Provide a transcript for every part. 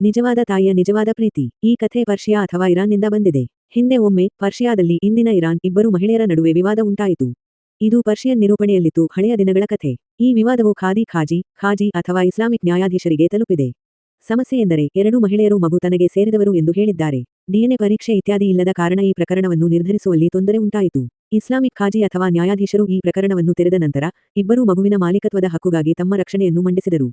ನಿಜವಾದ ತಾಯಿಯ ನಿಜವಾದ ಪ್ರೀತಿ. ಈ ಕಥೆ ಪರ್ಷಿಯಾ ಅಥವಾ ಇರಾನ್ನಿಂದ ಬಂದಿದೆ. ಹಿಂದೆ ಒಮ್ಮೆ, ಪರ್ಷಿಯಾದಲ್ಲಿ ಇಂದಿನ ಇರಾನ್ ಇಬ್ಬರು ಮಹಿಳೆಯರ ನಡುವೆ ವಿವಾದ ಉಂಟಾಯಿತು. ಇದು ಪರ್ಷಿಯನ್ ನಿರೂಪಣೆಯಲ್ಲಿತ್ತು ಹಳೆಯ ದಿನಗಳ ಕಥೆ. ಈ ವಿವಾದವು ಖಾದಿ ಖಾಜಿ ಖಾಜಿ ಅಥವಾ ಇಸ್ಲಾಮಿಕ್ ನ್ಯಾಯಾಧೀಶರಿಗೆ ತಲುಪಿದೆ. ಸಮಸ್ಯೆ ಎಂದರೆ, ಎರಡೂ ಮಹಿಳೆಯರು ಮಗು ತನಗೆ ಸೇರಿದವರು ಎಂದು ಹೇಳಿದ್ದಾರೆ. ಡಿಎನ್ಎ ಪರೀಕ್ಷೆ ಇತ್ಯಾದಿ ಇಲ್ಲದ ಕಾರಣ ಈ ಪ್ರಕರಣವನ್ನು ನಿರ್ಧರಿಸುವಲ್ಲಿ ತೊಂದರೆ ಉಂಟಾಯಿತು. ಇಸ್ಲಾಮಿಕ್ ಖಾಜಿ ಅಥವಾ ನ್ಯಾಯಾಧೀಶರು ಈ ಪ್ರಕರಣವನ್ನು ತೆರೆದ ನಂತರ, ಇಬ್ಬರೂ ಮಗುವಿನ ಮಾಲೀಕತ್ವದ ಹಕ್ಕುಗಾಗಿ ತಮ್ಮ ರಕ್ಷಣೆಯನ್ನು ಮಂಡಿಸಿದರು.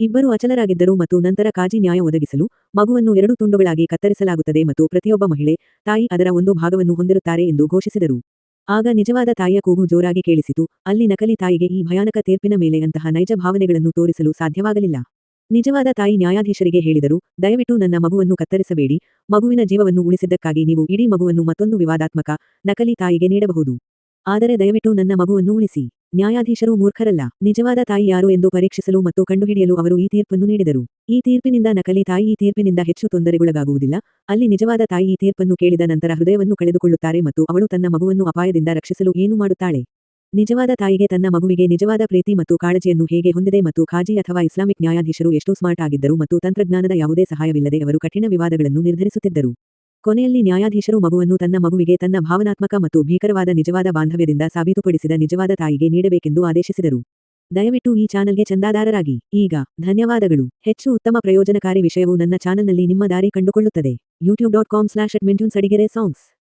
ಇಬ್ಬರು ಅಚಲರಾಗಿದ್ದರು ಮತ್ತು ನಂತರ ಕಾಜಿ ನ್ಯಾಯ ಒದಗಿಸಲು ಮಗುವನ್ನು ಎರಡು ತುಂಡುಗಳಾಗಿ ಕತ್ತರಿಸಲಾಗುತ್ತದೆ ಮತ್ತು ಪ್ರತಿಯೊಬ್ಬ ಮಹಿಳೆ ತಾಯಿ ಅದರ ಒಂದು ಭಾಗವನ್ನು ಹೊಂದಿರುತ್ತಾರೆ ಎಂದು ಘೋಷಿಸಿದರು. ಆಗ ನಿಜವಾದ ತಾಯಿಯ ಕೂಗು ಜೋರಾಗಿ ಕೇಳಿಸಿತು. ಅಲ್ಲಿ ನಕಲಿ ತಾಯಿಗೆ ಈ ಭಯಾನಕ ತೀರ್ಪಿನ ಮೇಲೆ ಅಂತಹ ನೈಜ ಭಾವನೆಗಳನ್ನು ತೋರಿಸಲು ಸಾಧ್ಯವಾಗಲಿಲ್ಲ. ನಿಜವಾದ ತಾಯಿ ನ್ಯಾಯಾಧೀಶರಿಗೆ ಹೇಳಿದರು, ದಯವಿಟ್ಟು ನನ್ನ ಮಗುವನ್ನು ಕತ್ತರಿಸಬೇಡಿ. ಮಗುವಿನ ಜೀವವನ್ನು ಉಳಿಸಿದ್ದಕ್ಕಾಗಿ ನೀವು ಇಡೀ ಮಗುವನ್ನು ಮತ್ತೊಂದು ವಿವಾದಾತ್ಮಕ ನಕಲಿ ತಾಯಿಗೆ ನೀಡಬಹುದು. ಆದರೆ ದಯವಿಟ್ಟು ನನ್ನ ಮಗುವನ್ನು ಉಳಿಸಿ. ನ್ಯಾಯಾಧೀಶರು ಮೂರ್ಖರಲ್ಲ. ನಿಜವಾದ ತಾಯಿ ಯಾರು ಎಂದು ಪರೀಕ್ಷಿಸಲು ಮತ್ತು ಕಂಡುಹಿಡಿಯಲು ಅವರು ಈ ತೀರ್ಪನ್ನು ನೀಡಿದರು. ಈ ತೀರ್ಪಿನಿಂದ ನಕಲಿ ತಾಯಿ ಈ ತೀರ್ಪಿನಿಂದ ಹೆಚ್ಚು ತೊಂದರೆಗೊಳಗಾಗುವುದಿಲ್ಲ. ಅಲ್ಲಿ ನಿಜವಾದ ತಾಯಿ ಈ ತೀರ್ಪನ್ನು ಕೇಳಿದ ನಂತರ ಹೃದಯವನ್ನು ಕಳೆದುಕೊಳ್ಳುತ್ತಾರೆ ಮತ್ತು ಅವಳು ತನ್ನ ಮಗುವನ್ನು ಅಪಾಯದಿಂದ ರಕ್ಷಿಸಲು ಏನು ಮಾಡುತ್ತಾಳೆ? ನಿಜವಾದ ತಾಯಿಗೆ ತನ್ನ ಮಗುವಿಗೆ ನಿಜವಾದ ಪ್ರೀತಿ ಮತ್ತು ಕಾಳಜಿಯನ್ನು ಹೇಗೆ ಹೊಂದಿದೆ ಮತ್ತು ಖಾಜಿ ಅಥವಾ ಇಸ್ಲಾಮಿಕ್ ನ್ಯಾಯಾಧೀಶರು ಎಷ್ಟು ಸ್ಮಾರ್ಟ್ ಆಗಿದ್ದರು ಮತ್ತು ತಂತ್ರಜ್ಞಾನದ ಯಾವುದೇ ಸಹಾಯವಿಲ್ಲದೆ ಅವರು ಕಠಿಣ ವಿವಾದಗಳನ್ನು ನಿರ್ಧರಿಸುತ್ತಿದ್ದರು. ಕೊನೆಯಲ್ಲಿ ನ್ಯಾಯಾಧೀಶರು ಮಗುವನ್ನು ತನ್ನ ಮಗುವಿಗೆ ತನ್ನ ಭಾವನಾತ್ಮಕ ಮತ್ತು ಭೀಕರವಾದ ನಿಜವಾದ ಬಾಂಧವ್ಯದಿಂದ ಸಾಬೀತುಪಡಿಸಿದ ನಿಜವಾದ ತಾಯಿಗೆ ನೀಡಬೇಕೆಂದು ಆದೇಶಿಸಿದರು. ದಯವಿಟ್ಟು ಈ ಚಾನಲ್ಗೆ ಚಂದಾದಾರರಾಗಿ. ಈಗ, ಧನ್ಯವಾದಗಳು. ಹೆಚ್ಚು ಉತ್ತಮ ಪ್ರಯೋಜನಕಾರಿ ವಿಷಯವು ನನ್ನ ಚಾನಲ್ನಲ್ಲಿ ನಿಮ್ಮ ದಾರಿ ಕಂಡುಕೊಳ್ಳುತ್ತದೆ. ಯೂಟ್ಯೂಬ್ ಡಾಟ್ ಕಾಮ್ ಸ್ಲಾಶ್ ಅಡ್ಮಿಂಟ್ಯೂನ್ಸ್ ಅಡಿಗೆರೆ ಸಾಂಗ್ಸ್